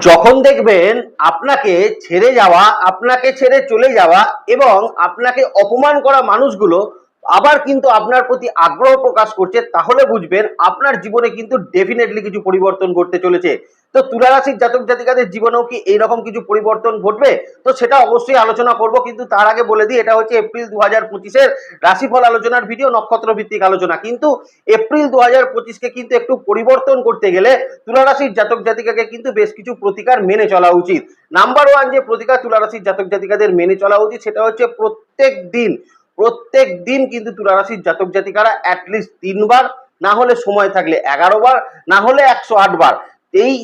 যখন দেখবেন আপনাকে ছেড়ে যাওয়া আপনাকে ছেড়ে চলে যাওয়া এবং আপনাকে অপমান করা মানুষগুলো আবার কিন্তু আপনার প্রতি আগ্রহ প্রকাশ করছে, তাহলে বুঝবেন আপনার জীবনে কিন্তু ডেফিনেটলি কিছু পরিবর্তন ঘটতে চলেছে। তো তুলা রাশির জাতক জাতিকাদের জীবনেও কি এইরকম কিছু পরিবর্তন ঘটবে? তো সেটা অবশ্যই আলোচনা করব, কিন্তু তার আগে বলে দিই, এটা হচ্ছে এপ্রিল দু হাজার পঁচিশের রাশিফল আলোচনার ভিডিও নক্ষত্র ভিত্তিক আলোচনা। কিন্তু এপ্রিল দু হাজার পঁচিশকে কিন্তু একটু পরিবর্তন করতে গেলে তুলা রাশির জাতক জাতিকাকে কিন্তু বেশ কিছু প্রতিকার মেনে চলা উচিত। নাম্বার ওয়ান যে প্রতিকার তুলা রাশির জাতক জাতিকাদের মেনে চলা উচিত, সেটা হচ্ছে প্রত্যেক দিন প্রত্যেক দিন কিন্তু তুলা রাশির জাতক জাতিকারা অ্যাটলিস্ট তিনবার, না হলে সময় থাকলে এগারো বার না হলে একশো আট বার এই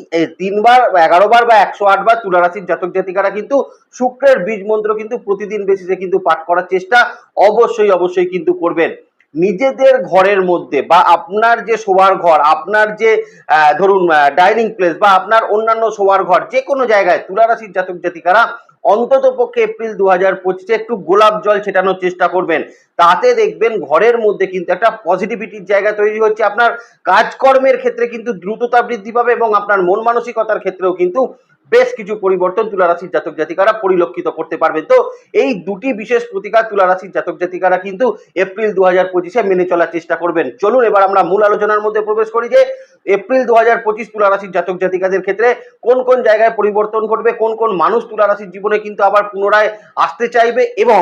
তিনবার এগারো বার বা একশো আট বার তুলা রাশির জাতক জাতিকারা কিন্তু শুক্রের বীজ মন্ত্র কিন্তু প্রতিদিন বেসিসে কিন্তু পাঠ করার চেষ্টা অবশ্যই অবশ্যই কিন্তু করবেন। নিজেদের ঘরের মধ্যে বা আপনার যে শোয়ার ঘর, আপনার যে ধরুন ডাইনিং প্লেস বা আপনার অন্যান্য শোয়ার ঘর যে কোনো জায়গায় তুলারাশির জাতক জাতিকারা অন্তত পক্ষে এপ্রিল দু হাজার পঁচিশে একটু গোলাপ জল ছেটানোর চেষ্টা করবেন। তাতে দেখবেন ঘরের মধ্যে কিন্তু একটা পজিটিভিটির জায়গা তৈরি হচ্ছে। আপনার কাজকর্মের ক্ষেত্রে কিন্তু দ্রুততা বৃদ্ধি পাবে এবং আপনার মন মানসিকতার ক্ষেত্রেও কিন্তু বেশ কিছু পরিবর্তন তুলা রাশির জাতক জাতিকারা পরিলক্ষিত করতে পারবেন। তো এই দুটি বিশেষ প্রতিকার তুলা রাশির জাতক জাতিকারা কিন্তু এপ্রিল দু হাজার পঁচিশে মেনে চলার চেষ্টা করবেন। চলুন এবার আমরা মূল আলোচনার মধ্যে প্রবেশ করি যে এপ্রিল দু হাজার পঁচিশ তুলা রাশির জাতক জাতিকাদের ক্ষেত্রে কোন কোন জায়গায় পরিবর্তন ঘটবে, কোন কোন মানুষ তুলা রাশির জীবনে কিন্তু আবার পুনরায় আসতে চাইবে এবং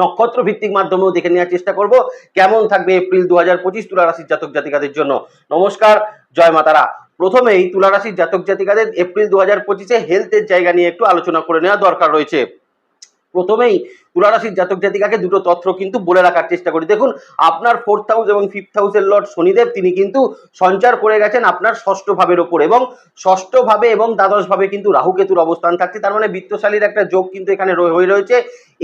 নক্ষত্র ভিত্তিক মাধ্যমেও দেখে নেওয়ার চেষ্টা করব। কেমন থাকবে এপ্রিল দু হাজার পঁচিশ তুলা রাশির জাতক জাতিকাদের জন্য? নমস্কার, জয় মাতারা। প্রথমেই তুলা রাশির জাতক জাতিকাদের এপ্রিল দু হাজার পঁচিশে হেলথের জায়গা নিয়ে একটু আলোচনা করে নেওয়া দরকার রয়েছে। প্রথমেই তুলা রাশির জাতক জাতিকাকে দুটো তথ্য কিন্তু বলে রাখার চেষ্টা করি। দেখুন, আপনার ফোর্থ হাউস এবং ফিফথ হাউসের লর্ড শনিদেব, তিনি কিন্তু সঞ্চার করে গেছেন আপনার ষষ্ঠ ভাবের ওপর এবং ষষ্ঠ ভাবে এবং দ্বাদশ ভাবে কিন্তু রাহু কেতুর অবস্থান থাকছে। তার মানে বৃত্তশালীর একটা যোগ কিন্তু এখানে হয়ে রয়েছে।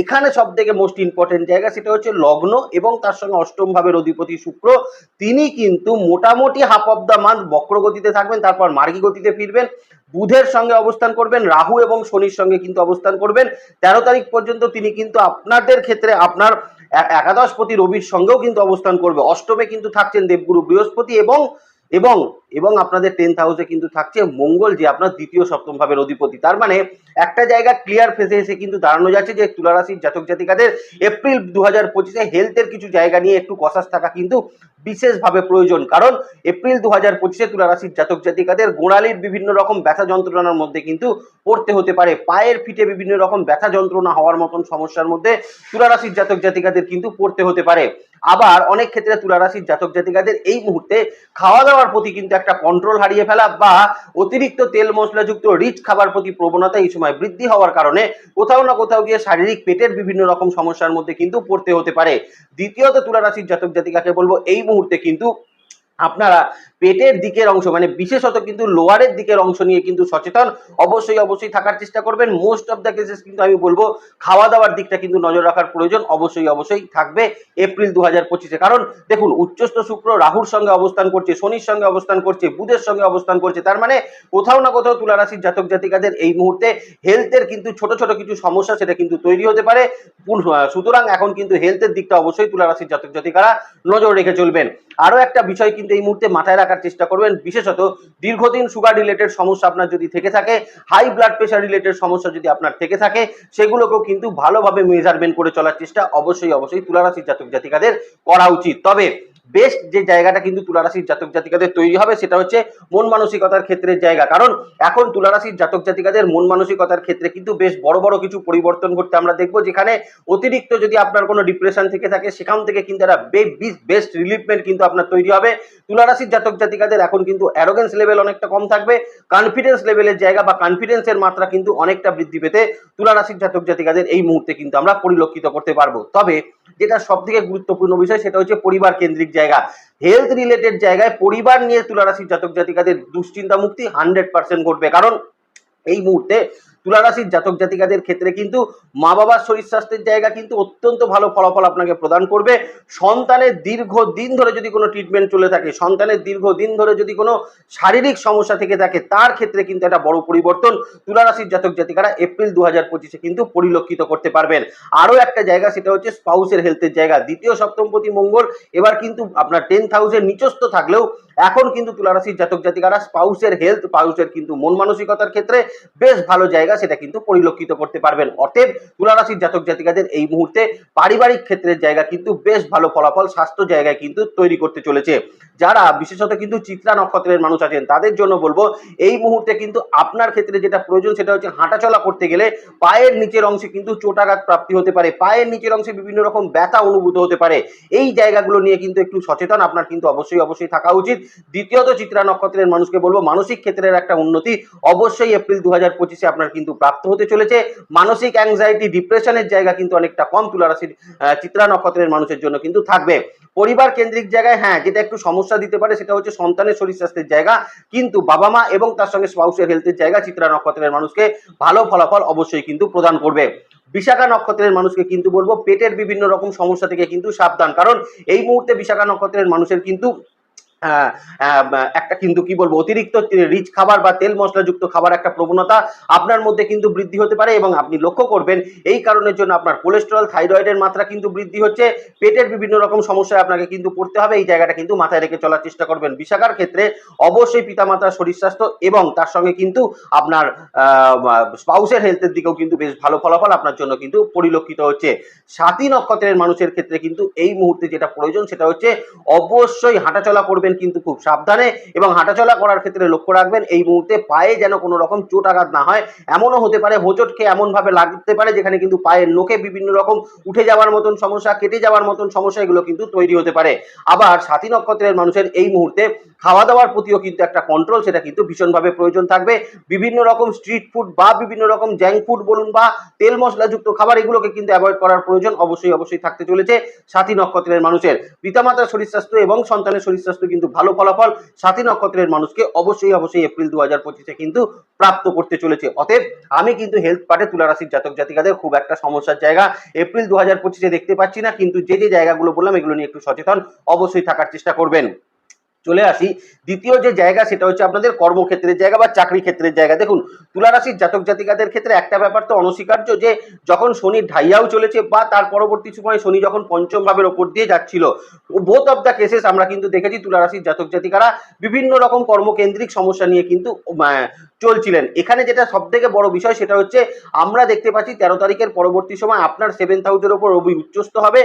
এখানে সব থেকে মোস্ট ইম্পর্টেন্ট জায়গা সেটা হচ্ছে লগ্ন এবং তার সঙ্গে অষ্টম ভাবের অধিপতি শুক্র। তিনি কিন্তু মোটামুটি হাফ অফ দ্য মান্থ বক্রগতিতে থাকবেন, তারপর মার্গী গতিতে ফিরবেন, বুধের সঙ্গে অবস্থান করবেন, রাহু এবং শনির সঙ্গে কিন্তু অবস্থান করবেন। তেরো তারিখ পর্যন্ত তিনি কিন্তু আপনাদের ক্ষেত্রে আপনার একাদশপতি রবির সঙ্গেও কিন্তু অবস্থান করবে। অষ্টমে কিন্তু থাকছেন দেবগুরু বৃহস্পতি এবং এবং এবং আপনাদের টেন্থ হাউসে কিন্তু থাকছে মঙ্গল, যে আপনার দ্বিতীয় সপ্তম ভাবের অধিপতি। তার মানে একটা জায়গা ক্লিয়ার ফেসে এসে কিন্তু দাঁড়ানো যাচ্ছে যে তুলারাশির জাতক জাতিকাদের এপ্রিল দু হাজার পঁচিশে হেলথের কিছু জায়গা নিয়ে একটু কষাস থাকা কিন্তু বিশেষভাবে প্রয়োজন। কারণ এপ্রিল দু হাজার পঁচিশে তুলারাশির জাতক জাতিকাদের গোড়ালির বিভিন্ন রকম ব্যথা যন্ত্রণার মধ্যে কিন্তু পড়তে হতে পারে। পায়ের ফিটে বিভিন্ন রকম ব্যথা যন্ত্রণা হওয়ার মতন সমস্যার মধ্যে তুলারাশির জাতক জাতিকাদের কিন্তু পড়তে হতে পারে। আবার অনেক ক্ষেত্রে তুলারাশির জাতক জাতিকাদের এই মুহূর্তে খাওয়া দাওয়ার প্রতি কিন্তু একটা কন্ট্রোল হারিয়ে ফেলা বা অতিরিক্ত তেল মশলাযুক্ত রিচ খাবার প্রতি প্রবণতা এই সময় বৃদ্ধি হওয়ার কারণে কোথাও না কোথাও গিয়ে শারীরিক পেটের বিভিন্ন রকম সমস্যার মধ্যে কিন্তু পড়তে হতে পারে। দ্বিতীয়ত তুলা রাশির জাতক জাতিকাকে বলব, এই মুহূর্তে কিন্তু আপনারা পেটের দিকের অংশ মানে বিশেষত কিন্তু লোয়ারের দিকের অংশ নিয়ে কিন্তু সচেতন, অবশ্যই অবশ্যই থাকার চেষ্টা করবেন। মোস্ট অফ দ্য কেসেস কিন্তু আমি বলব খাওয়া দাওয়ার দিকটা কিন্তু নজর রাখার প্রয়োজন, অবশ্যই অবশ্যই থাকবে এপ্রিল দু হাজার কারণ দেখুন, উচ্চস্থ শুক্র রাহুর সঙ্গে অবস্থান করছে, শনির সঙ্গে অবস্থান করছে, বুধের সঙ্গে অবস্থান করছে, তার মানে কোথাও না কোথাও তুলা রাশির জাতক জাতিকাদের এই মুহূর্তে হেলথের কিন্তু ছোট ছোট কিছু সমস্যা সেটা কিন্তু তৈরি হতে পারে। সুতরাং এখন কিন্তু হেলথের দিকটা অবশ্যই তুলা রাশির জাতক জাতিকারা নজর রেখে চলবেন। আরও একটা বিষয় এই মুহূর্তে মাথায় রাখার চেষ্টা করবেন। বিশেষত দীর্ঘদিন সুগার রিলেটেড সমস্যা আপনার যদি থেকে থাকে হাই ব্লাড প্রেশার রিলেটেড সমস্যা যদি আপনার থেকে থাকে, সেগুলোকেও কিন্তু ভালোভাবে মেজারমেন্ট করে চলার চেষ্টা অবশ্যই অবশ্যই তুলারাশির জাতক জাতিকাদের করা উচিত। তবে বেস্ট যে জায়গাটা কিন্তু তুলারাশির জাতক জাতিকাদের তৈরি হবে সেটা হচ্ছে মন মানসিকতার ক্ষেত্রের জায়গা। কারণ এখন তুলারাশির জাতক জাতিকাদের মন মানসিকতার ক্ষেত্রে কিন্তু বেশ বড় বড় কিছু পরিবর্তন ঘটতে আমরা দেখব, যেখানে অতিরিক্ত যদি আপনার কোনো ডিপ্রেশন থেকে থাকে, সেখান থেকে কিন্তু একটা বেস্ট রিলিফমেন্ট কিন্তু আপনার তৈরি হবে। তুলারাশির জাতক জাতিকাদের এখন কিন্তু অ্যারোগেন্স লেভেল অনেকটা কম থাকবে কনফিডেন্স লেভেলের জায়গা বা কনফিডেন্সের মাত্রা কিন্তু অনেকটা বৃদ্ধি পেতে তুলারাশির জাতক জাতিকাদের এই মুহূর্তে কিন্তু আমরা পরিলক্ষিত করতে পারব। তবে যেটা সব থেকে গুরুত্বপূর্ণ বিষয় সেটা হচ্ছে পরিবার কেন্দ্রিক জায়গা। হেলথ রিলেটেড জায়গায় পরিবার নিয়ে তুলারাশির জাতক জাতিকাদের দুশ্চিন্তা মুক্তি হান্ড্রেড পার্সেন্ট ঘটবে। কারণ এই মুহূর্তে তুলারাশির জাতক জাতিকাদের ক্ষেত্রে কিন্তু মা বাবার শরীর স্বাস্থ্যের জায়গা কিন্তু অত্যন্ত ভালো ফলাফল আপনাকে প্রদান করবে। সন্তানের দীর্ঘ দিন ধরে যদি কোনো ট্রিটমেন্ট চলে থাকে, সন্তানের দীর্ঘ দিন ধরে যদি কোনো শারীরিক সমস্যা থেকে থাকে, তার ক্ষেত্রে কিন্তু একটা বড় পরিবর্তন তুলারাশির জাতক জাতিকারা এপ্রিল দু হাজার পঁচিশে কিন্তু পরিলক্ষিত করতে পারবেন। আরও একটা জায়গা সেটা হচ্ছে স্পাউসের হেলথের জায়গা। দ্বিতীয় সপ্তমপতি মঙ্গল, এবার কিন্তু আপনার টেন্থ হাউসের নিচস্থ থাকলেও এখন কিন্তু তুলারাশির জাতক জাতিকারা স্পাউসের হেলথ স্পাউসের কিন্তু মন মানসিকতার ক্ষেত্রে বেশ ভালো জায়গা সেটা কিন্তু পরিলক্ষিত করতে পারবেন। অতএব তুলারাশির জাতক জাতিকাদের এই মুহূর্তে পারিবারিক ক্ষেত্রের জায়গা কিন্তু বেশ ভালো ফলাফল, স্বাস্থ্য জায়গায় কিন্তু তৈরি করতে চলেছে। যারা বিশেষত কিন্তু চিত্রা নক্ষত্রের মানুষ আছেন, তাদের জন্য বলব, এই মুহূর্তে কিন্তু আপনার ক্ষেত্রে যেটা প্রয়োজন, সেটা হচ্ছে হাঁটাচলা করতে গেলে পায়ের নিচের অংশে কিন্তু চোটাঘাত প্রাপ্তি হতে পারে। পায়ের নিচের অংশে বিভিন্ন রকম ব্যথা অনুভূত হতে পারে। এই জায়গাগুলো নিয়ে কিন্তু একটু সচেতন, আপনার কিন্তু অবশ্যই অবশ্যই থাকা উচিত। দ্বিতীয়ত চিত্রা নক্ষত্রের মানুষকে বলব, মানসিক ক্ষেত্রের একটা উন্নতি অবশ্যই এপ্রিল দু হাজার পঁচিশে আপনার কিন্তু প্রাপ্ত হতে চলেছে। মানসিক অ্যাংজাইটি ডিপ্রেশনের জায়গা কিন্তু অনেকটা কম। তুলারাশির চিত্রা নক্ষত্রের মানুষের জন্য কিন্তু থাকবে। পরিবার কেন্দ্রিক জায়গায় হ্যাঁ যেটা একটু সমস্যা দিতে পারে, সেটা হচ্ছে সন্তানের শরীর স্বাস্থ্যের জায়গা। কিন্তু বাবা মা এবং তার সঙ্গে স্পাউসের হেলথের জায়গা চিত্রা নক্ষত্রের মানুষকে ভালো ফলাফল অবশ্যই কিন্তু প্রদান করবে। বিশাখা নক্ষত্রের মানুষকে কিন্তু বলব, পেটের বিভিন্ন রকম সমস্যা থেকে কিন্তু সাবধান। কারণ এই মুহূর্তে বিশাখা নক্ষত্রের মানুষের কিন্তু একটা কিন্তু কি বলব, অতিরিক্ত রিচ খাবার বা তেল মশলাযুক্ত খাবার একটা প্রবণতা আপনার মধ্যে কিন্তু বৃদ্ধি হতে পারে এবং আপনি লক্ষ্য করবেন এই কারণের জন্য আপনার কোলেস্টেরল থাইরয়েডের মাত্রা কিন্তু বৃদ্ধি হচ্ছে। পেটের বিভিন্ন রকম সমস্যায় আপনাকে কিন্তু পড়তে হবে। এই জায়গাটা কিন্তু মাথায় রেখে চলার চেষ্টা করবেন। বিশাখার ক্ষেত্রে অবশ্যই পিতামাতার শরীর স্বাস্থ্য এবং তার সঙ্গে কিন্তু আপনার স্পাউসের হেলথের দিকেও কিন্তু বেশ ভালো ফলাফল আপনার জন্য কিন্তু পরিলক্ষিত হচ্ছে। সাতী নক্ষত্রের মানুষের ক্ষেত্রে কিন্তু এই মুহূর্তে যেটা প্রয়োজন সেটা হচ্ছে অবশ্যই হাঁটাচলা করবেন কিন্তু খুব সাবধানে এবং হাঁটাচলা করার ক্ষেত্রে লক্ষ্য রাখবেন, এই মুহূর্তে পায়ে যেন কোনো রকম চোট আঘাত না হয়। এমনও হতে পারে, হোঁচট খেয়ে এমনভাবে লাগতে পারে যেখানে কিন্তু পায়ের নোকে বিভিন্ন রকম উঠে যাওয়ার মতন সমস্যা, কেটে যাওয়ার মতন সমস্যা এগুলো কিন্তু তৈরি হতে পারে। আবার সাথী নক্ষত্রের মানুষের এই মুহূর্তে খাওয়া দাওয়ার প্রতিও কিন্তু একটা কন্ট্রোল সেটা কিন্তু ভীষণভাবে প্রয়োজন থাকবে। বিভিন্ন রকম স্ট্রিট ফুড বা বিভিন্ন রকম জ্যাঙ্ক ফুড বলুন বা তেল মশলাযুক্ত খাবার, এগুলোকে কিন্তু অ্যাভয়েড করার প্রয়োজন অবশ্যই অবশ্যই থাকতে চলেছে সাথী নক্ষত্রের মানুষের। পিতামাতার শরীর স্বাস্থ্য এবং সন্তানের শরীর স্বাস্থ্য কিন্তু ভালো ফলাফল সাথী নক্ষত্রের মানুষকে অবশ্যই অবশ্যই এপ্রিল দু হাজার পঁচিশে কিন্তু প্রাপ্ত করতে চলেছে। অতএব আমি কিন্তু হেলথ পার্টে তুলারাশির জাতক জাতিকাদের খুব একটা সমস্যার জায়গা এপ্রিল দু হাজার পঁচিশে দেখতে পাচ্ছি না, কিন্তু যে যে জায়গাগুলো বললাম এগুলো নিয়ে একটু সচেতন অবশ্যই থাকার চেষ্টা করবেন। চলে আসি। দ্বিতীয় যে জায়গা সেটা হচ্ছে আপনাদের কর্মক্ষেত্রের জায়গা বা চাকরি ক্ষেত্রের জায়গা। দেখুন, তুলারাশির জাতক জাতিকাদের ক্ষেত্রে একটা ব্যাপার তো অনস্বীকার্য যে, যখন শনি ঢাইয়াও চলেছে বা তার পরবর্তী সময় শনি যখন পঞ্চম ভাবের ওপর দিয়ে যাচ্ছিল বোথ অফ দ্য কেসেস আমরা কিন্তু দেখেছি তুলারাশির জাতক জাতিকারা বিভিন্ন রকম কর্মকেন্দ্রিক সমস্যা নিয়ে কিন্তু চলছিলেন। এখানে যেটা সব থেকে বড় বিষয় সেটা হচ্ছে, আমরা দেখতে পাচ্ছি তেরো তারিখের পরবর্তী সময় আপনার সেভেন্থ হাউসের ওপর রবি উচ্চস্থ হবে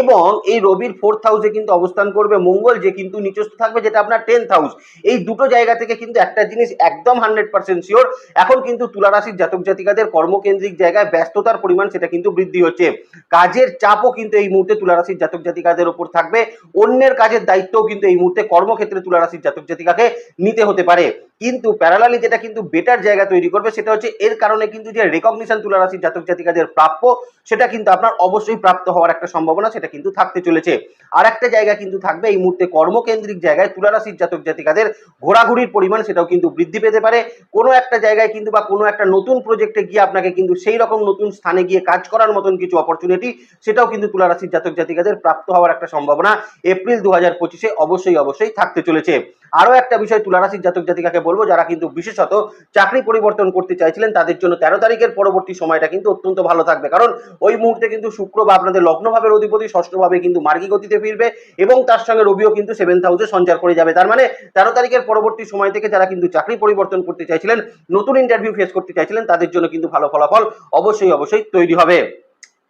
এবং এই রবির ফোর্থ হাউসে কিন্তু অবস্থান করবে মঙ্গল, যে কিন্তু নিচস্থ থাকবে যেটা আপনার টেন্থ হাউস এই দুটো জায়গা থেকে কিন্তু একটা জিনিস একদম হান্ড্রেড পার্সেন্ট শিওর এখন কিন্তু তুলারাশির জাতক জাতিকাদের কর্মকেন্দ্রিক জায়গায় ব্যস্ততার পরিমাণ সেটা কিন্তু বৃদ্ধি হচ্ছে। কাজের চাপও কিন্তু এই মুহূর্তে তুলারাশির জাতক জাতিকাদের ওপর থাকবে, অন্যের কাজের দায়িত্বও কিন্তু এই মুহূর্তে কর্মক্ষেত্রে তুলারাশির জাতক জাতিকাকে নিতে হতে পারে। কিন্তু প্যারালালি যেটা কিন্তু বেটার জায়গা তৈরি করবে সেটা হচ্ছে এর কারণে কিন্তু যে রেকগনিশন তুলারাশির জাতক জাতিকাদের প্রাপ্য, সেটা কিন্তু আপনার অবশ্যই প্রাপ্ত হওয়ার একটা সম্ভাবনা সেটা কিন্তু থাকতে চলেছে। আর একটা জায়গা কিন্তু থাকবে এই মুহূর্তে কর্মকেন্দ্রিক জায়গায় তুলারাশির জাতক জাতিকাদের ঘোরাঘুরির পরিমাণ সেটাও কিন্তু বৃদ্ধি পেতে পারে। কোনো একটা জায়গায় কিন্তু বা কোনো একটা নতুন প্রজেক্টে গিয়ে আপনাকে কিন্তু সেই রকম নতুন স্থানে গিয়ে কাজ করার মতন কিছু অপরচুনিটি সেটাও কিন্তু তুলারাশির জাতক জাতিকাদের প্রাপ্ত হওয়ার একটা সম্ভাবনা এপ্রিল দু হাজার পঁচিশে অবশ্যই অবশ্যই থাকতে চলেছে। আরও একটা বিষয় তুলারাশির জাতক জাতিকাকে বলব, যারা কিন্তু বিশেষত চাকরি পরিবর্তন করতে চাইছিলেন, তাদের জন্য তেরো তারিখের পরবর্তী সময়টা কিন্তু অত্যন্ত ভালো থাকবে। কারণ ওই মুহূর্তে কিন্তু শুক্র বা আপনাদের লগ্নভাবের অধিপতি ষষ্ঠভাবে কিন্তু মার্গী গতিতে ফিরবে এবং তার সঙ্গে রবিও কিন্তু সেভেন্থ হাউসে সঞ্চার করে যাবে। তার মানে তেরো তারিখের পরবর্তী সময় থেকে যারা কিন্তু চাকরি পরিবর্তন করতে চাইছিলেন, নতুন ইন্টারভিউ ফেস করতে চাইছিলেন, তাদের জন্য কিন্তু ভালো ফলাফল অবশ্যই অবশ্যই তৈরি হবে।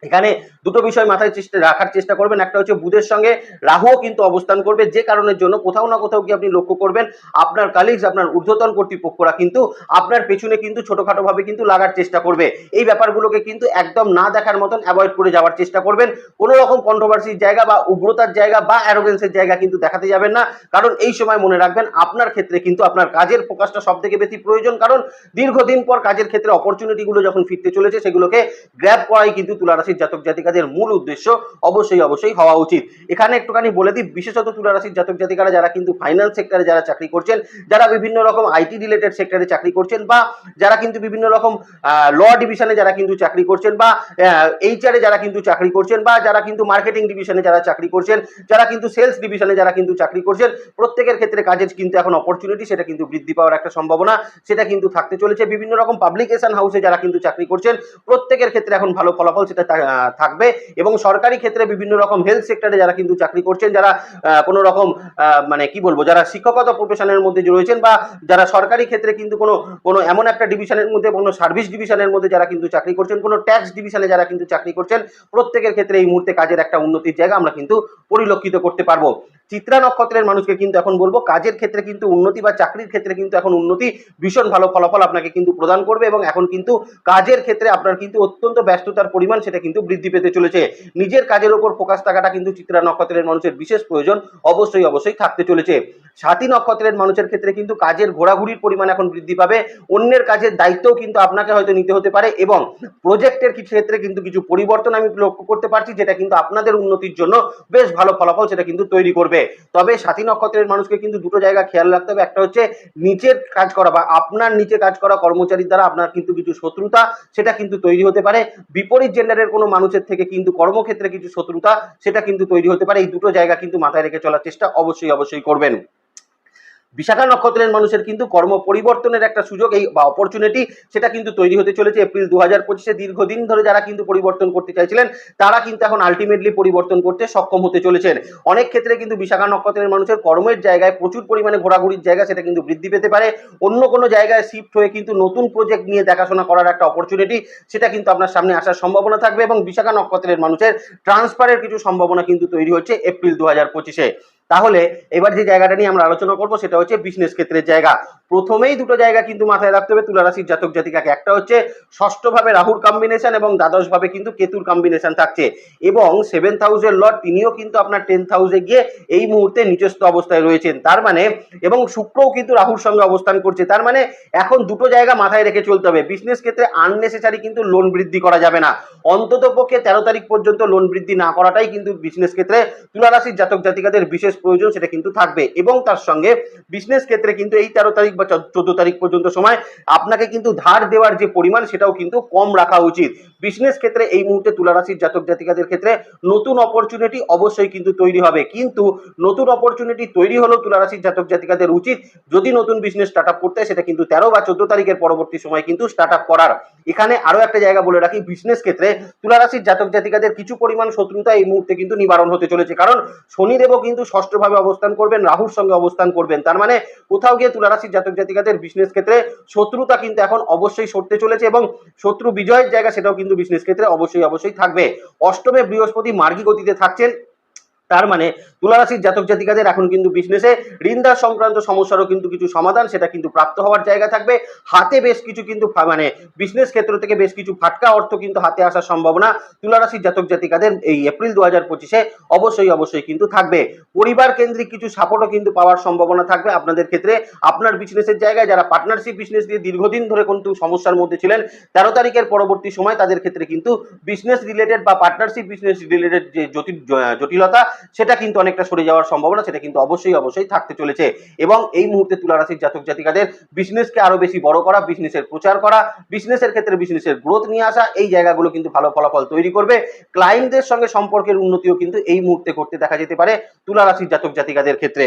এখানে দুটো বিষয় মাথায় চেষ্টা, রাখার চেষ্টা করবেন। একটা হচ্ছে বুধের সঙ্গে রাহুও কিন্তু অবস্থান করবে যে কারণের জন্য কোথাও না কোথাও কি আপনি লক্ষ্য করবেন, আপনার কালিগস আপনার ঊর্ধ্বতন কর্তৃপক্ষরা কিন্তু আপনার পেছনে কিন্তু ছোটখাটো ভাবে কিন্তু লাগার চেষ্টা করবে। এই ব্যাপারগুলোকে কিন্তু একদম না দেখার মতন অ্যাভয়েড করে যাওয়ার চেষ্টা করবেন। কোনো রকম কন্ট্রোভার্সির জায়গা বা উগ্রতার জায়গা বা অ্যারোগেন্সের জায়গা কিন্তু দেখাতে যাবেন না। কারণ এই সময় মনে রাখবেন, আপনার ক্ষেত্রে কিন্তু আপনার কাজের ফোকাসটা সব থেকে বেশি প্রয়োজন। কারণ দীর্ঘদিন পর কাজের ক্ষেত্রে অপরচুনিটিগুলো যখন ফিরতে চলেছে, সেগুলোকে গ্র্যাব করাই কিন্তু তুলারাশি রাশির জাতক জাতিকাদের মূল উদ্দেশ্য অবশ্যই অবশ্যই হওয়া উচিত। এখানে একটুখানি বলে দিই, বিশেষত তুলা রাশির জাতক জাতিকারা যারা কিন্তু ফাইন্যান্স সেক্টরে যারা চাকরি করছেন, যারা বিভিন্ন রকম আইটি রিলেটেড সেক্টরে চাকরি করছেন বা যারা কিন্তু বিভিন্ন রকম ল ডিভিশনে যারা কিন্তু চাকরি করছেন বা এইচআরে যারা কিন্তু চাকরি করছেন বা যারা কিন্তু মার্কেটিং ডিভিশনে যারা চাকরি করছেন, যারা কিন্তু সেলস ডিভিশনে যারা কিন্তু চাকরি করছেন, প্রত্যেকের ক্ষেত্রে কাজের কিন্তু এখন অপরচুনিটি সেটা কিন্তু বৃদ্ধি পাওয়ার একটা সম্ভাবনা, সেটা কিন্তু থাকতে চলেছে। বিভিন্ন রকম পাবলিকেশন হাউসে যারা কিন্তু চাকরি করছেন, প্রত্যেকের ক্ষেত্রে এখন ভালো ফলাফল, সেটা থাকবে এবং সরকারি ক্ষেত্রে বিভিন্ন রকম হেলথ সেক্টরে যারা কিন্তু চাকরি করছেন, যারা কোনো রকম মানে কি বলব, যারা শিক্ষকতা প্রফেশনের মধ্যে রয়েছেন বা যারা সরকারি ক্ষেত্রে কিন্তু কোনো কোনো এমন একটা ডিভিশনের মধ্যে, কোনো সার্ভিস ডিভিশনের মধ্যে যারা কিন্তু চাকরি করছেন, কোনো ট্যাক্স ডিভিশনে যারা কিন্তু চাকরি করছেন, প্রত্যেকের ক্ষেত্রে এই মুহূর্তে কাজের একটা উন্নতির জায়গা আমরা কিন্তু পরিলক্ষিত করতে পারব। চিত্রা নক্ষত্রের মানুষকে কিন্তু এখন বলব, কাজের ক্ষেত্রে কিন্তু উন্নতি বা চাকরির ক্ষেত্রে কিন্তু এখন উন্নতি ভীষণ ভালো ফলাফল আপনাকে কিন্তু প্রদান করবে এবং এখন কিন্তু কাজের ক্ষেত্রে আপনার কিন্তু অত্যন্ত ব্যস্ততার পরিমাণ সেটা কিন্তু বৃদ্ধি পেতে চলেছে। নিজের কাজের উপর ফোকাস থাকাটা কিন্তু চিত্রা নক্ষত্রের মানুষের বিশেষ প্রয়োজন, অবশ্যই অবশ্যই থাকতে চলেছে। সাথী নক্ষত্রের মানুষের ক্ষেত্রে কিন্তু কাজের ঘোরাঘুরির পরিমাণ এখন বৃদ্ধি পাবে, অন্যের কাজের দায়িত্বও কিন্তু আপনাকে হয়তো নিতে হতে পারে এবং প্রজেক্টের কিছু ক্ষেত্রে কিন্তু কিছু পরিবর্তন আমি লক্ষ্য করতে পারছি, যেটা কিন্তু আপনাদের উন্নতির জন্য বেশ ভালো ফলাফল সেটা কিন্তু তৈরি করবে। তবে সাথী নক্ষত্রের মানুষকে কিন্তু দুটো জায়গা খেয়াল রাখতে হবে। একটা হচ্ছে নিচের কাজ করা বা আপনার নিচে কাজ করা কর্মচারীর দ্বারা আপনার কিন্তু কিছু শত্রুতা, সেটা কিন্তু তৈরি হতে পারে। বিপরীত জেন্ডারের কোনো মানুষের থেকে কিন্তু কর্মক্ষেত্রে কিছু শত্রুতা, সেটা কিন্তু তৈরি হতে পারে। এই দুটো জায়গা কিন্তু মাথায় রেখে চলার চেষ্টা অবশ্যই অবশ্যই করবেন। বিশাখা নক্ষত্রের মানুষের কিন্তু কর্ম পরিবর্তনের একটা সুযোগ এই বা অপরচুনিটি সেটা কিন্তু তৈরি হতে চলেছে এপ্রিল দু হাজার পঁচিশে। দীর্ঘদিন ধরে যারা কিন্তু পরিবর্তন করতে চাইছিলেন, তারা কিন্তু এখন আলটিমেটলি পরিবর্তন করতে সক্ষম হতে চলেছেন। অনেক ক্ষেত্রে কিন্তু বিশাখা নক্ষত্রের মানুষের কর্মের জায়গায় প্রচুর পরিমাণে ঘোরাঘুরির জায়গা সেটা কিন্তু বৃদ্ধি পেতে পারে। অন্য কোনো জায়গায় শিফট হয়ে কিন্তু নতুন প্রজেক্ট নিয়ে দেখাশোনা করার একটা অপরচুনিটি সেটা কিন্তু আপনার সামনে আসার সম্ভাবনা থাকবে এবং বিশাখা নক্ষত্রের মানুষের ট্রান্সফারের কিছু সম্ভাবনা কিন্তু তৈরি হচ্ছে এপ্রিল দু হাজার পঁচিশে। তাহলে এবার যে জায়গাটা নিয়ে আমরা আলোচনা করব সেটা হচ্ছে বিজনেস ক্ষেত্রের জায়গা। প্রথমেই দুটো জায়গা কিন্তু মাথায় রাখতে হবে তুলা রাশির জাতক জাতিকাকে। একটা হচ্ছে ষষ্ঠভাবে রাহুর কম্বিনেশন এবং দ্বাদশ ভাবে কিন্তু কেতুর কম্বিনেশন থাকছে। এবং সেভেন্থ হাউসের লর্ড তিনিও কিন্তু আপনার টেন্থ হাউসে গিয়ে এই মুহূর্তে নিচস্থ অবস্থায় রয়েছেন। তার মানে এবং শুক্রও কিন্তু রাহুর সঙ্গে অবস্থান করছে। তার মানে এখন দুটো জায়গা মাথায় রেখে চলতে হবে। বিজনেস ক্ষেত্রে আননেসেসারি কিন্তু লোন বৃদ্ধি করা যাবে না। অন্তত পক্ষে তেরো তারিখ পর্যন্ত লোন বৃদ্ধি না করাটাই কিন্তু বিজনেস ক্ষেত্রে তুলা রাশির জাতক জাতিকাদের বিশেষ প্রয়োজন, সেটা কিন্তু থাকবে। এবং তার সঙ্গে বিজনেস ক্ষেত্রে কিন্তু এই তেরো তারিখ বা চোদ্দ তারিখ পর্যন্ত সময়, আপনাকে কিন্তু ধার দেওয়ার যে পরিমাণ, সেটাও কিন্তু কম রাখা উচিত। বিজনেস ক্ষেত্রে এই মুহূর্তে তুলা রাশির জাতক জাতিকাদের ক্ষেত্রে নতুন অপরচুনিটি অবশ্যই কিন্তু তৈরি হবে। কিন্তু নতুন অপরচুনিটি তৈরি হলেও তুলা রাশির জাতক জাতিকাদের উচিত যদি নতুন বিজনেস স্টার্ট আপ করতে সেটা কিন্তু তেরো বা চোদ্দ তারিখের পরবর্তী সময় কিন্তু স্টার্ট আপ করার। এখানে আরও একটা জায়গা বলে রাখি বিজনেস ক্ষেত্রে তুলা রাশির জাতক জাতিকাদের কিছু পরিমাণ শত্রুতা এই মুহূর্তে কিন্তু নিবারণ হতে চলেছে। কারণ শনিদেবও কিন্তু ষষ্ঠভাবে অবস্থান করবেন, রাহুর সঙ্গে অবস্থান করবেন। তার মানে কোথাও গিয়ে তুলা রাশির জাতক জাতিকাদের বিজনেস ক্ষেত্রে শত্রুতা কিন্তু এখন অবশ্যই সরতে চলেছে এবং শত্রু বিজয়ের জায়গা সেটাও কিন্তু বিজনেস ক্ষেত্রে অবশ্যই অবশ্যই থাকবে। অষ্টমে বৃহস্পতি মার্গী গতিতে থাকছেন। তার মানে তুলারাশির জাতক জাতিকাদের এখন কিন্তু বিজনেসে ঋণদার সংক্রান্ত সমস্যারও কিন্তু কিছু সমাধান, সেটা কিন্তু প্রাপ্ত হওয়ার জায়গা থাকবে। হাতে বেশ কিছু কিন্তু মানে বিজনেস ক্ষেত্র থেকে বেশ কিছু ফাটকা অর্থ কিন্তু হাতে আসার সম্ভাবনা তুলারাশির জাতক জাতিকাদের এই এপ্রিল দু হাজার পঁচিশে অবশ্যই অবশ্যই কিন্তু থাকবে। পরিবার কেন্দ্রিক কিছু সাপোর্টও কিন্তু পাওয়ার সম্ভাবনা থাকবে আপনাদের ক্ষেত্রে। আপনার বিজনেসের জায়গায় যারা পার্টনারশিপ বিজনেস দিয়ে দীর্ঘদিন ধরে কিন্তু সমস্যার মধ্যে ছিলেন, তেরো তারিখের পরবর্তী সময় তাদের ক্ষেত্রে কিন্তু বিজনেস রিলেটেড বা পার্টনারশিপ বিজনেস রিলেটেড যে জটিল জটিলতা সেটা কিন্তু অনেকটা সরে যাওয়ার সম্ভাবনা, সেটা কিন্তু অবশ্যই অবশ্যই থাকতে চলেছে। এবং এই মুহূর্তে তুলারাশির জাতক জাতিকাদের বিজনেসকে আরও বেশি বড় করা বিজনেসের প্রচার করা বিজনেসের ক্ষেত্রে বিজনেসের গ্রোথ নিয়ে আসা, এই জায়গাগুলো কিন্তু ভালো ফলাফল তৈরি করবে। ক্লায়েন্টদের সঙ্গে সম্পর্কের উন্নতিও কিন্তু এই মুহূর্তে ঘটতে দেখা যেতে পারে তুলারাশির জাতক জাতিকাদের ক্ষেত্রে।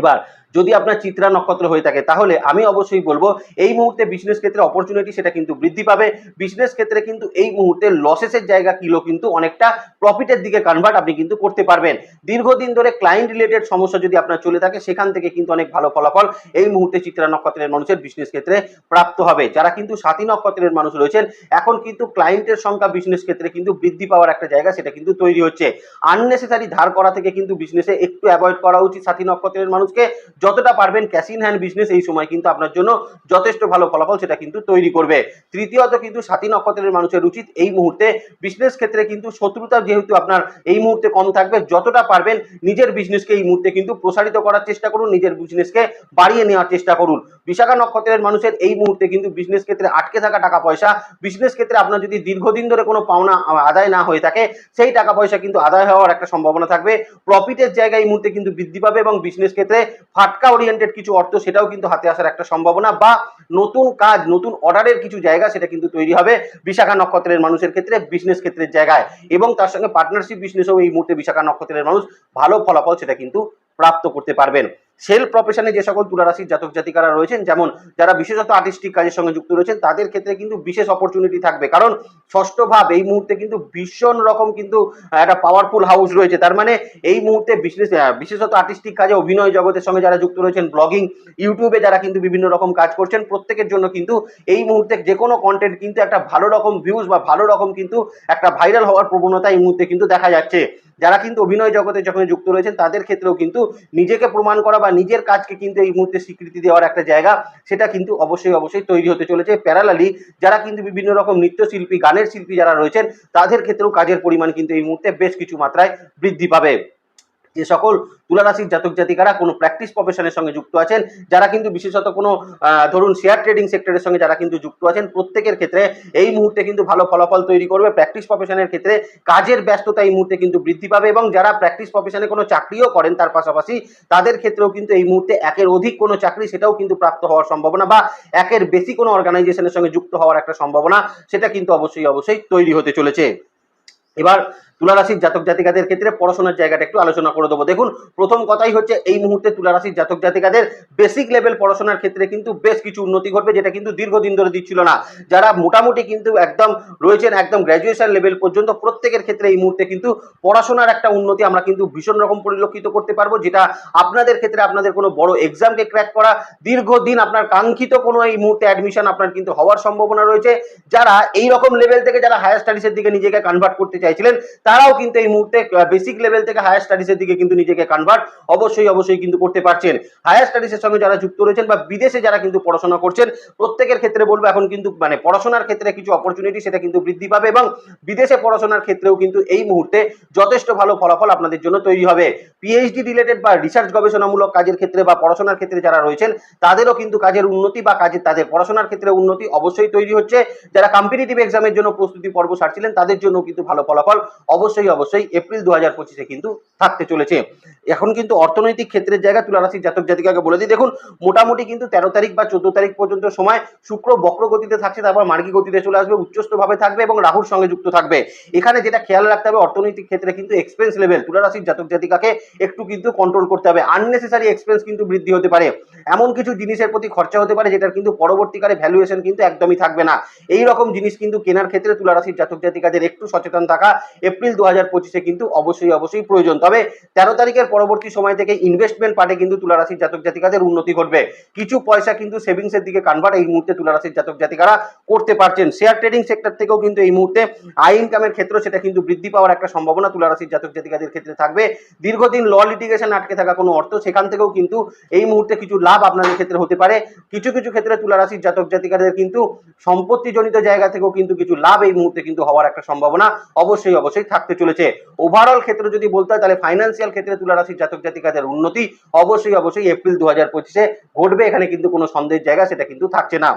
এবার যদি আপনার চিত্রা নক্ষত্র হয়ে থাকে, তাহলে আমি অবশ্যই বলব, এই মুহূর্তে বিজনেস ক্ষেত্রে অপরচুনিটি সেটা কিন্তু বৃদ্ধি পাবে। বিজনেস ক্ষেত্রে কিন্তু এই মুহূর্তে লসেসের জায়গা কিলো কিন্তু অনেকটা প্রফিটের দিকে কনভার্ট আপনি কিন্তু করতে পারবেন। দীর্ঘদিন ধরে ক্লায়েন্ট রিলেটেড সমস্যা যদি আপনার চলে থাকে, সেখান থেকে কিন্তু অনেক ভালো ফলাফল এই মুহূর্তে চিত্রা নক্ষত্রের মানুষের বিজনেস ক্ষেত্রে প্রাপ্ত হবে। যারা কিন্তু সাথী নক্ষত্রের মানুষ রয়েছেন, এখন কিন্তু ক্লায়েন্টের সংখ্যা বিজনেস ক্ষেত্রে কিন্তু বৃদ্ধি পাওয়ার একটা জায়গা সেটা কিন্তু তৈরি হচ্ছে। আননেসেসারি ধার করা থেকে কিন্তু বিজনেসে একটু অ্যাভয়েড করা উচিত সাথী নক্ষত্রের মানুষকে। যতটা পারবেন ক্যাশ ইন হ্যান্ড বিজনেস এই সময় কিন্তু আপনার জন্য যথেষ্ট ভালো ফলাফল সেটা কিন্তু তৈরি করবে। তৃতীয়ত কিন্তু সাথী নক্ষত্রের মানুষের উচিত এই মুহূর্তে বিজনেস ক্ষেত্রে কিন্তু শত্রুতা যেহেতু আপনার এই মুহূর্তে কম থাকবে, যতটা পারবেন নিজের বিজনেসকে এই মুহূর্তে কিন্তু প্রসারিত করার চেষ্টা করুন, নিজের বিজনেসকে বাড়িয়ে নেওয়ার চেষ্টা করুন। বিশাখা নক্ষত্রের মানুষের এই মুহূর্তে কিন্তু বিজনেস ক্ষেত্রে আটকে থাকা টাকা পয়সা বিজনেস ক্ষেত্রে আপনার যদি দীর্ঘদিন ধরে কোনো পাওনা আদায় না হয়ে থাকে, সেই টাকা পয়সা কিন্তু আদায় হওয়ার একটা সম্ভাবনা থাকবে। প্রফিটের জায়গায় এই মুহূর্তে কিন্তু বৃদ্ধি পাবে এবং বিজনেস ক্ষেত্রে ফাটকা ওরিয়েন্টেড কিছু অর্থ সেটাও কিন্তু হাতে আসার একটা সম্ভাবনা বা নতুন কাজ, নতুন অর্ডারের কিছু জায়গা সেটা কিন্তু তৈরি হবে বিশাখা নক্ষত্রের মানুষের ক্ষেত্রে বিজনেস ক্ষেত্রের জায়গায়। এবং তার সঙ্গে পার্টনারশিপ বিজনেসেও এই মুহূর্তে বিশাখা নক্ষত্রের মানুষ ভালো ফলাফল সেটা কিন্তু প্রাপ্ত করতে পারবেন। সেল প্রফেশনে যে সকল তুলারাশির জাতক জাতিকারা রয়েছেন, যেমন যারা বিশেষত আর্টিস্টিক কাজের সঙ্গে যুক্ত রয়েছেন, তাদের ক্ষেত্রে কিন্তু বিশেষ অপরচুনিটি থাকবে। কারণ ষষ্ঠ ভাব এই মুহূর্তে কিন্তু ভীষণ রকম কিন্তু একটা পাওয়ারফুল হাউস রয়েছে। তার মানে এই মুহূর্তে বিশেষ বিশেষত আর্টিস্টিক কাজে অভিনয় জগতের সঙ্গে যারা যুক্ত রয়েছেন ব্লগিং ইউটিউবে যারা কিন্তু বিভিন্ন রকম কাজ করছেন, প্রত্যেকের জন্য কিন্তু এই মুহূর্তে যে কোনো কন্টেন্ট কিন্তু একটা ভালো রকম ভিউজ বা ভালো রকম কিন্তু একটা ভাইরাল হওয়ার প্রবণতা এই মুহূর্তে কিন্তু দেখা যাচ্ছে। যারা কিন্তু অভিনয় জগতে যখন যুক্ত রয়েছেন, তাদের ক্ষেত্রেও কিন্তু নিজেকে প্রমাণ করা বা নিজের কাজকে কিন্তু এই মুহূর্তে স্বীকৃতি দেওয়ার একটা জায়গা, সেটা কিন্তু অবশ্যই অবশ্যই তৈরি হতে চলেছে। প্যারালালি যারা কিন্তু বিভিন্ন রকম নৃত্যশিল্পী, গানের শিল্পী যারা রয়েছেন, তাদের ক্ষেত্রেও কাজের পরিমাণ কিন্তু এই মুহূর্তে বেশ কিছু মাত্রায় বৃদ্ধি পাবে। যে সকল তুলারাশির জাতক জাতিকারা কোনো প্র্যাকটিস প্রফেশনের সঙ্গে যুক্ত আছেন, যারা কিন্তু বিশেষত কোনো ধরুন শেয়ার ট্রেডিং সেক্টরের সঙ্গে যারা কিন্তু যুক্ত আছেন, প্রত্যেকের ক্ষেত্রে এই মুহূর্তে কিন্তু ভালো ফলাফল তৈরি করবে। প্র্যাকটিস প্রফেশনের ক্ষেত্রে কাজের ব্যস্ততা এই মুহূর্তে কিন্তু বৃদ্ধি পাবে এবং যারা প্র্যাকটিস প্রফেশনে কোনো চাকরিও করেন তার পাশাপাশি তাদের ক্ষেত্রেও কিন্তু এই মুহূর্তে একের অধিক কোনো চাকরি সেটাও কিন্তু প্রাপ্ত হওয়ার সম্ভাবনা বা একের বেশি কোনো অর্গানাইজেশনের সঙ্গে যুক্ত হওয়ার একটা সম্ভাবনা সেটা কিন্তু অবশ্যই অবশ্যই তৈরি হতে চলেছে। এবার তুলারাশির জাতক জাতিকাদের ক্ষেত্রে পড়াশোনার জায়গাটা একটু আলোচনা করে দেবো। দেখুন, প্রথম কথাই হচ্ছে এই মুহূর্তে তুলারাশির জাতক জাতিকাদের বেসিক লেভেল পড়াশোনার ক্ষেত্রে কিন্তু বেশ কিছু উন্নতি ঘটবে, যেটা কিন্তু দীর্ঘদিন ধরে দিচ্ছিল না। যারা মোটামুটি কিন্তু একদম রয়েছেন একদম গ্র্যাজুয়েশন লেভেল পর্যন্ত, প্রত্যেকের ক্ষেত্রে এই মুহূর্তে কিন্তু পড়াশোনার একটা উন্নতি আমরা কিন্তু ভীষণ রকম পরিলক্ষিত করতে পারব, যেটা আপনাদের ক্ষেত্রে আপনাদের কোনো বড় এক্সামকে ক্র্যাক করা, দীর্ঘদিন আপনার কাঙ্ক্ষিত কোনো এই মুহূর্তে অ্যাডমিশন আপনার কিন্তু হওয়ার সম্ভাবনা রয়েছে। যারা এই রকম লেভেল থেকে যারা হায়ার স্টাডিজের দিকে নিজেকে কনভার্ট করতে চাইছিলেন তারাও কিন্তু এই মুহূর্তে বেসিক লেভেল থেকে হায়ার স্টাডিজের দিকে কিন্তু নিজেকে কনভার্ট অবশ্যই অবশ্যই কিন্তু করতে পারছেন। হায়ার স্টাডিজের সঙ্গে যারা যুক্ত রয়েছেন বা বিদেশে যারা কিন্তু পড়াশোনা করছেন, প্রত্যেকের ক্ষেত্রে বলব এখন কিন্তু মানে পড়াশোনার ক্ষেত্রে কিছু অপরচুনিটি সেটা কিন্তু বৃদ্ধি পাবে এবং বিদেশে পড়াশোনার ক্ষেত্রেও কিন্তু এই মুহূর্তে যথেষ্ট ভালো ফলাফল আপনাদের জন্য তৈরি হবে। পিএইচডি রিলেটেড বা রিসার্চ গবেষণামূলক কাজের ক্ষেত্রে বা পড়াশোনার ক্ষেত্রে যারা রয়েছেন, তাদেরও কিন্তু কাজের উন্নতি বা কাজের, তাদের পড়াশোনার ক্ষেত্রে উন্নতি অবশ্যই তৈরি হচ্ছে। যারা কম্পিটিটিভ এক্সামের জন্য প্রস্তুতি পর্ব সারছিলেন, তাদের জন্য কিন্তু ভালো ফলাফল অবশ্যই অবশ্যই এপ্রিল দু হাজার পঁচিশে কিন্তু থাকতে চলেছে। এখন কিন্তু অর্থনৈতিক ক্ষেত্রের জায়গা তুলারাশির জাতক জাতিকাকে বলে দিই। দেখুন, মোটামুটি কিন্তু তেরো তারিখ বা চোদ্দ তারিখ পর্যন্ত সময় শুক্র বক্র গতিতে থাকছে, তারপর মার্গী গতিতে চলে আসবে, উচ্চস্থ ভাবে থাকবে এবং রাহুর সঙ্গে যুক্ত থাকবে। এখানে যেটা খেয়াল রাখতে হবে, অর্থনৈতিক ক্ষেত্রে কিন্তু এক্সপেন্স লেভেল তুলারাশির জাতক জাতিকাকে একটু কিন্তু কন্ট্রোল করতে হবে। আননেসেসারি এক্সপেন্স কিন্তু বৃদ্ধি হতে পারে। এমন কিছু জিনিসের প্রতি খরচা হতে পারে, যেটার কিন্তু পরবর্তীকালে ভ্যালুয়েশন কিন্তু একদমই থাকবে না। এই রকম জিনিস কিন্তু কেনার ক্ষেত্রে তুলারাশির জাতক জাতিকাদের একটু সচেতন থাকা এপ্রিল দু হাজার পঁচিশে কিন্তু অবশ্যই অবশ্যই প্রয়োজন। তবে তেরো তারিখের পরবর্তী সময় থেকে ইনভেস্টমেন্ট পার্টে কিন্তু তুলারাশির জাতক জাতিকাদের উন্নতি ঘটবে। কিছু পয়সা কিন্তু সেভিংসের দিকে কনভার্ট এই মুহূর্তে তুলারাশির জাতক জাতিকারা করতে পারছেন। শেয়ার ট্রেডিং সেক্টর থেকেও কিন্তু এই মুহূর্তে আই ইনকামের ক্ষেত্রে সেটা কিন্তু বৃদ্ধি পাওয়ার একটা সম্ভাবনা তুলারাশির জাতক জাতিকাদের ক্ষেত্রে থাকবে। দীর্ঘদিন ল লিটিগেশন আটকে থাকা কোনো অর্থ, সেখান থেকেও কিন্তু এই মুহূর্তে কিছু লাভ আপনাদের ক্ষেত্রে হতে পারে। কিছু কিছু ক্ষেত্রে তুলারাশির জাতক জাতিকাদের কিন্তু সম্পত্তিজনিত জায়গা থেকেও কিন্তু কিছু লাভ এই মুহূর্তে কিন্তু হওয়ার একটা সম্ভাবনা অবশ্যই অবশ্যই থাকতে চলেছে। ওভারঅল ক্ষেত্রে যদি বলতে হয়, তাহলে ফাইন্যান্সিয়াল ক্ষেত্রে তুলারাশির জাতক জাতিকাদের উন্নতি অবশ্যই অবশ্যই এপ্রিল দু হাজার পঁচিশে ঘটবে। এখানে কিন্তু কোনো সন্দেহের জায়গা সেটা কিন্তু থাকছে না।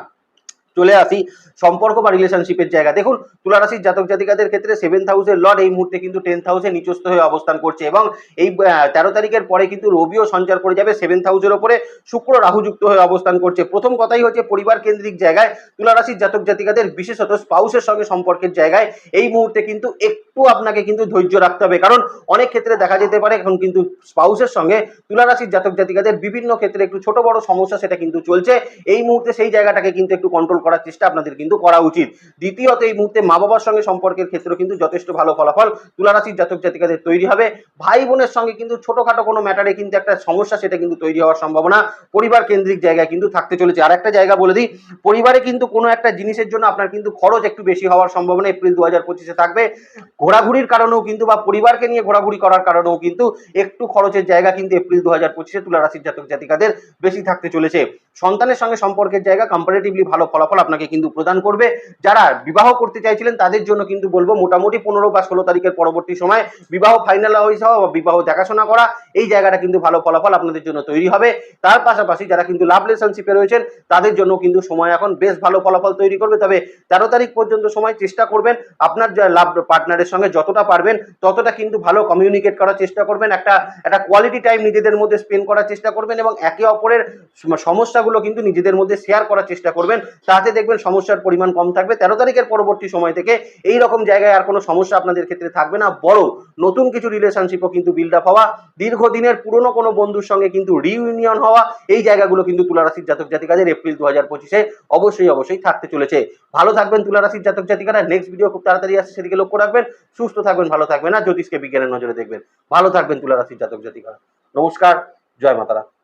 চলে আসি সম্পর্ক বা রিলেশনশিপের জায়গা দেখুন, তুলারাশির জাতক জাতিকাদের ক্ষেত্রে সেভেন্থ হাউসের লর্ড এই মুহূর্তে কিন্তু টেন্থ হাউসে নিচস্থ হয়ে অবস্থান করছে এবং এই তেরো তারিখের পরে কিন্তু রবিও সঞ্চার করে যাবে। সেভেন্থ হাউসের ওপরে শুক্র রাহু যুক্ত হয়ে অবস্থান করছে। প্রথম কথাই হচ্ছে পরিবার কেন্দ্রিক জায়গায় তুলারাশির জাতক জাতিকাদের, বিশেষত স্পাউসের সঙ্গে সম্পর্কের জায়গায় এই মুহূর্তে কিন্তু একটু আপনাকে কিন্তু ধৈর্য রাখতে হবে। কারণ অনেক ক্ষেত্রে দেখা যেতে পারে, এখন কিন্তু স্পাউসের সঙ্গে তুলারাশির জাতক জাতিকাদের বিভিন্ন ক্ষেত্রে একটু ছোট বড় সমস্যা সেটা কিন্তু চলছে। এই মুহূর্তে সেই জায়গাটাকে কিন্তু একটু কন্ট্রোল করার চেষ্টা আপনাদের কিন্তু করা উচিত। দ্বিতীয়ত, এই মুহূর্তে মা বাবার সঙ্গে সম্পর্কের ক্ষেত্রে কিন্তু যথেষ্ট ভালো ফলাফল তুলারাশির জাতক জাতিকাদের তৈরি হবে। ভাই বোনের সঙ্গে কিন্তু ছোটখাটো কোনো ম্যাটারে কিন্তু একটা সমস্যা, সেটা কিন্তু তৈরি হওয়ার সম্ভাবনা পরিবার কেন্দ্রিক জায়গায় কিন্তু থাকতে চলেছে। আর একটা জায়গা বলে দিই, পরিবারে কিন্তু কোনো একটা জিনিসের জন্য আপনার কিন্তু খরচ একটু বেশি হওয়ার সম্ভাবনা এপ্রিল দু হাজার পঁচিশে থাকবে। ঘোরাঘুরির কারণেও কিন্তু বা পরিবারকে নিয়ে ঘোরাঘুরি করার কারণেও কিন্তু একটু খরচের জায়গা কিন্তু এপ্রিল দু হাজার পঁচিশে তুলা রাশির জাতক জাতিকাদের বেশি থাকতে চলেছে। সন্তানের সঙ্গে সম্পর্কের জায়গা কম্পারেটিভলি ভালো ফলাফল আপনাকে কিন্তু প্রদান করবে। যারা বিবাহ করতে চাইছিলেন, তাদের জন্য কিন্তু বলব মোটামুটি পনেরো বা ষোলো তারিখের পরবর্তী সময় বিবাহ ফাইনাল হয়ে যাওয়া বা বিবাহ দেখাশোনা করা, এই জায়গাটা কিন্তু ভালো ফলাফল আপনাদের জন্য তৈরি হবে। তার পাশাপাশি যারা কিন্তু লাভ রিলেশনশিপে রয়েছেন, তাদের জন্য কিন্তু সময় এখন বেশ ভালো ফলাফল তৈরি করবে। তবে তেরো তারিখ পর্যন্ত সময় চেষ্টা করবেন, আপনার লাভ পার্টনারের সঙ্গে যতটা পারবেন, ততটা কিন্তু ভালো কমিউনিকেট করার চেষ্টা করবেন। একটা একটা কোয়ালিটি টাইম নিজেদের মধ্যে স্পেন্ড করার চেষ্টা করবেন এবং একে অপরের সমস্যাগুলো কিন্তু নিজেদের মধ্যে শেয়ার করার চেষ্টা করবেন। তাতে দেখবেন সমস্যার পরিমাণ কম থাকবে। তেরো তারিখের পরবর্তী সময় থেকে এই রকম জায়গায় আর কোনো সমস্যা আপনাদের ক্ষেত্রে থাকবে না। বড় নতুন কিছু রিলেশনশিপও কিন্তু বিল্ড আপ হওয়া, দীর্ঘদিনের পুরনো কোনো বন্ধুর সঙ্গে কিন্তু রিইউনিয়ন হওয়া, এই জায়গাগুলো কিন্তু তুলারাশির জাতক জাতিকাদের এপ্রিল দু হাজার পঁচিশে অবশ্যই অবশ্যই থাকতে চলেছে। ভালো থাকবেন তুলারাশির জাতক জাতিকারা। নেক্সট ভিডিও খুব তাড়াতাড়ি আসছে, সেদিকে লক্ষ্য রাখবেন। সুস্থ থাকবেন, ভালো থাকবেন। না জ্যোতিষকে বিজ্ঞানের নজরে দেখবেন। ভালো থাকবেন তুলারাশির জাতক জাতিকারা। নমস্কার, জয় মাতারা।